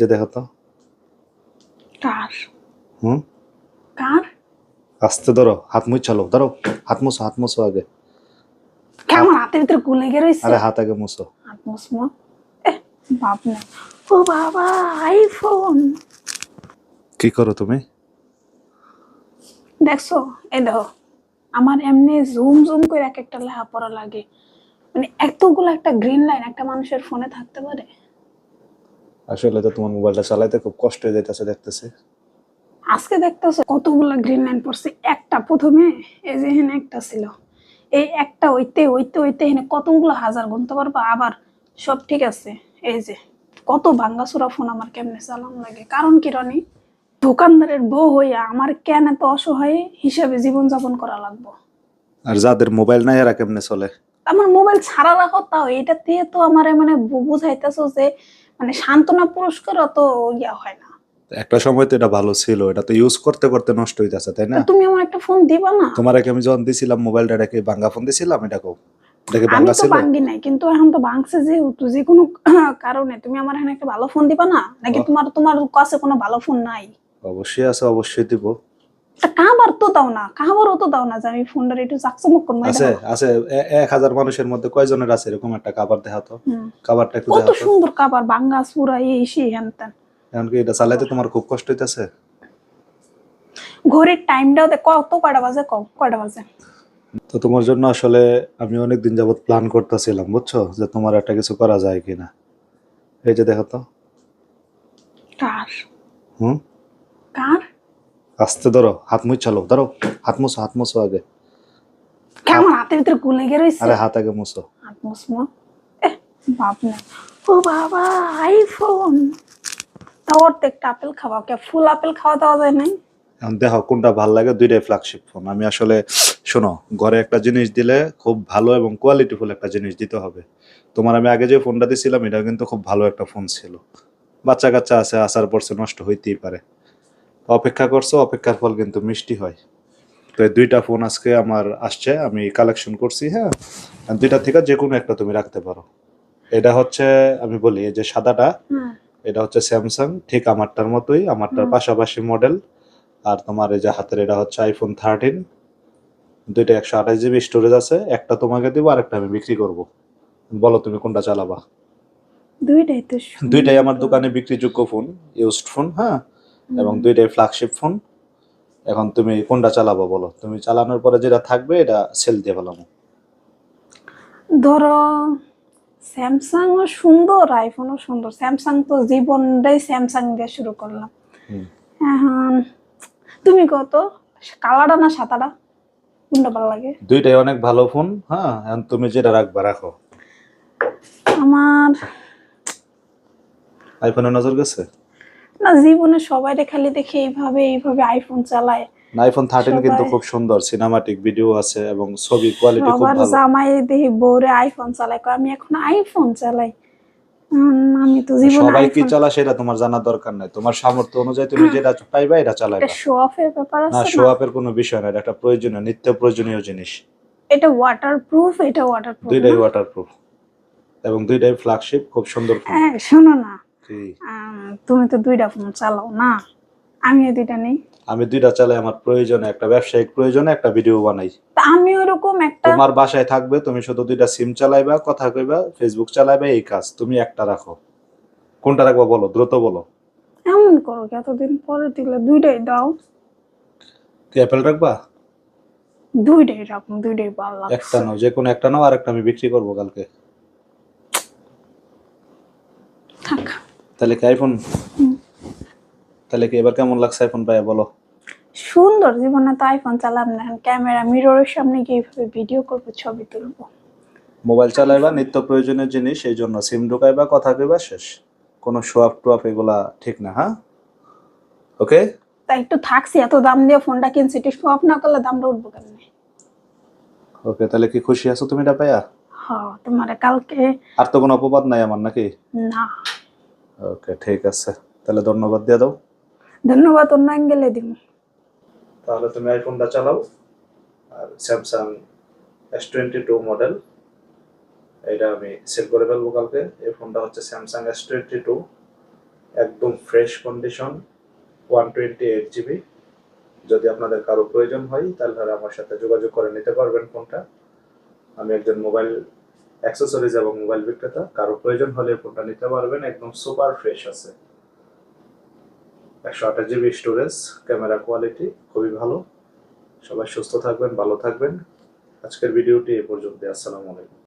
যে দেখো তো? কার? হুম? কার? আস্তে ধরো হাত মুছ চালো ধরো হাত মুছো হাত মুছো আগে। কেমন হাতের ভিতরে গুলে গে রয়েছে আরে হাত আগে মুছো। হাত এ বাপ না ও বাবা আইফোন কি করো তুমি? দেখছ এই দেখো আমার এমনি জুম জুম করে এক একটা লেখা পড়া লাগে। মানে এতগুলো একটা গ্রিন লাইন একটা মানুষের ফোনে থাকতে পারে? আসলে তো তোমার মোবাইলটা চালাইতে খুব কষ্ট হয়ে যাইতেছে দেখতেছি। আজকে দেখতেছো কতগুলো গ্রিন লাইন পড়ছে? একটা প্রথমে এই যে এখানে একটা ছিল। এই একটা ওইতে ওইতে ওইতে এখানে কতগুলো হাজার গুনতে পারব? আবার সব ঠিক আছে। এই যে কত ভাঙ্গাচোরা ফোন আমার কেমনে চালান লাগে? কারণ কি রনি? দোকানদারের বউ হইয়া আমার কেন এত অসহায় হিসাবে জীবনযাপন করা লাগবো? আর যাদের মোবাইল নাই এরা কেমনে চলে? আমার মোবাইল ছাড়া রাখো তাও এটা দিয়ে তো আমার মানে বুঝাইতেছো যে মানে সান্ত্বনা পুরস্কার অত ইয়া হয় না। একটা সময় তো এটা ভালো ছিল এটা তো ইউজ করতে করতে নষ্ট হইতাছে তাই না? তুমি আমার একটা ফোন দিবা না? তোমার আমি যখন দিছিলাম মোবাইলটা এটাকে ভাঙ্গা ফোন দিছিলাম এটা কো? এটাকে এটাকে আমি তো ছিল? ভাঙ্গি নাই কিন্তু এখন তো ভাঙছে যেহেতু যে কোনো কারণে তুমি আমার এখানে একটা ভালো ফোন দিবা না? নাকি তোমার তোমার কাছে কোনো ভালো ফোন নাই? অবশ্যই আছে অবশ্যই দিব। তা কাবার তো দাও না কাবারও তো দাও না যে আমি ফোনটা একটু চাকচমক করব আছে আছে এ- এক হাজার মানুষের মধ্যে কয়জনের আছে এরকম একটা কাবার দেখাতো? হুম। কাবারটা একটু কত সুন্দর কাবার বাঙ্গা সুরা এই সেই হ্যান ত্যান। এমনকি এটা চালাইতে তোমার খুব কষ্ট হইতাছে? ঘড়ির টাইমটাও দেখ কত কয়টা বাজে কয়টা বাজে? তো তোমার জন্য আসলে আমি অনেক দিন যাবত প্ল্যান করতেছিলাম বুঝছ? যে তোমার একটা কিছু করা যায় কিনা। এই যে দেখো তো কার? হুম? কার? আস্তে ধরো হাত মুছ চালো ধরো হাত মুছো হাত মুছো আগে। কেমন হাতের ভিতরে গুলে গে রয়েছে? আরে হাত আগে মুছো। হাত মুসমো এ বাপ না ও বাবা আইফোন তা একটা আপেল খাওয়া কে ফুল আপেল খাওয়া দাওয়া যায় নাই? এখন দেখো কোনটা ভালো লাগে দুইটাই ফ্ল্যাগশিপ ফোন আমি আসলে শোনো ঘরে একটা জিনিস দিলে খুব ভালো এবং কোয়ালিটিফুল একটা জিনিস দিতে হবে। তোমার আমি আগে যে ফোনটা দিছিলাম এটা কিন্তু খুব ভালো একটা ফোন ছিল। বাচ্চা কাচ্চা আছে আসার পরছে নষ্ট হইতেই পারে। অপেক্ষা করছ অপেক্ষার ফল কিন্তু মিষ্টি হয়। তো এই দুইটা ফোন আজকে আমার আসছে আমি কালেকশন করছি হ্যাঁ? আর দুইটা থেকে যে কোনো একটা তুমি রাখতে পারো। এটা হচ্ছে আমি বলি এই যে সাদাটা এটা হচ্ছে স্যামসাং ঠিক আমারটার মতোই আমারটার পাশাপাশি মডেল আর তোমার এই যে হাতের এটা হচ্ছে আইফোন থার্টিন দুইটা একশো আঠাশ জিবি স্টোরেজ আছে একটা তোমাকে দিব আর একটা আমি বিক্রি করব। বলো তুমি কোনটা চালাবা? দুইটাই তো দুইটাই আমার দোকানে বিক্রিযোগ্য ফোন ইউজড ফোন হ্যাঁ। এবং দুইটাই ফ্ল্যাগশিপ ফোন এখন তুমি কোনটা চালাবো বলো? তুমি চালানোর পরে যেটা থাকবে এটা সেল দিয়ে ফেলাম ধরো স্যামসাং ও সুন্দর আইফোনও সুন্দর। স্যামসাং তো জীবনটাই স্যামসাং দিয়ে শুরু করলাম। এখন তুমি কত কালাটা না সাতাটা কোনটা ভালো লাগে? দুইটাই অনেক ভালো ফোন হ্যাঁ? এখন তুমি যেটা রাখবা রাখো। আমার আইফোনে নজর গেছে? না জীবনে সবাই খালি দেখে এইভাবে এইভাবে আইফোন চালায়। আইফোন থার্টিন কিন্তু খুব সুন্দর। সিনেমাটিক ভিডিও আছে এবং ছবি কোয়ালিটি খুব ভালো। জামাই দেখি বউরে আইফোন চালায়। আমি এখন আইফোন চালাই। আমি তো জীবনে সবাই কি চালা সেটা তোমার জানার দরকার নাই। তোমার সামর্থ্য অনুযায়ী তুমি যেটা পাইবা এটা চালাইবা। এটা শো অফের ব্যাপার না আছে শো না আপের কোনো বিষয় না এটা একটা প্রয়োজনীয় নিত্য প্রয়োজনীয় জিনিস। এটা ওয়াটার প্রুফ এটা ওয়াটারপ্রুফ দুইটাই ওয়াটারপ্রুফ এবং দুইটাই ফ্ল্যাগশিপ খুব সুন্দর হ্যাঁ শোনো না। তুমি তো দুইটা ফোন চালাও না? আমি দুইটা নেই। আমি দুইটা চালাই আমার প্রয়োজনে একটা ব্যবসায়িক প্রয়োজনে একটা ভিডিও বানাই। তা আমি ওরকম একটা তোমার বাসায় থাকবে তুমি শুধু দুইটা সিম চালাইবা কথা কইবা ফেসবুক চালাইবা এই কাজ। তুমি একটা রাখো। কোনটা রাখবা বলো দ্রুত বলো। এমন করো এতদিন পরে দিলে দুইটাই দাও। কি অ্যাপেল রাখবা? দুইটাই রাখুন দুইটাই ভালো একটা নাও যে কোনো একটা নাও আর একটা আমি বিক্রি করব কালকে। তাহলে কি আইফোন তাহলে কি এবার কেমন লাগছে আইফোন পাইয়া বলো? সুন্দর জীবনে তো আইফোন চালাম না। ক্যামেরা মিররের সামনে গিয়ে এইভাবে ভিডিও করব ছবি তুলবো। মোবাইল চালাইবা নিত্য প্রয়োজনীয় জিনিস এই জন্য সিম ঢুকাইবা কথা কইবা শেষ। কোনো টু আপ এগুলা ঠিক না হ্যাঁ? ওকে তা একটু থাকছি এত দাম দিয়ে ফোনটা কিনছি একটু অফ না করলে দামটা উঠবো কেমনে? ওকে তাহলে কি খুশি আছো তুমি এটা পাইয়া হ্যাঁ তোমার কালকে আর তো কোনো অপবাদ নাই আমার নাকি? না। ওকে ঠিক আছে। তাহলে ধন্যবাদ দিয়ে দাও। ধন্যবাদ অন্য অ্যাঙ্গেলে দিব তাহলে তুমি আইফোনটা চালাও। আর Samsung S twenty two model এটা আমি সেল করে ফেলব কালকে। এই ফোনটা হচ্ছে স্যামসাং এস টোয়েন্টি টু একদম fresh condition one twenty eight GB যদি আপনাদের কারও প্রয়োজন হয় তাহলে আমার সাথে যোগাযোগ করে নিতে পারবেন ফোনটা। আমি একজন মোবাইল অ্যাক্সেসরিজ এবং মোবাইল বিক্রেতা, কারও প্রয়োজন হলে ফোনটা নিতে পারবেন, একদম সুপার ফ্রেশ আছে। একশো আঠাশ জিবি স্টোরেজ ক্যামেরা কোয়ালিটি খুবই ভালো। সবাই সুস্থ থাকবেন, ভালো থাকবেন। আজকের ভিডিওটি এ পর্যন্ত আসসালামু আলাইকুম।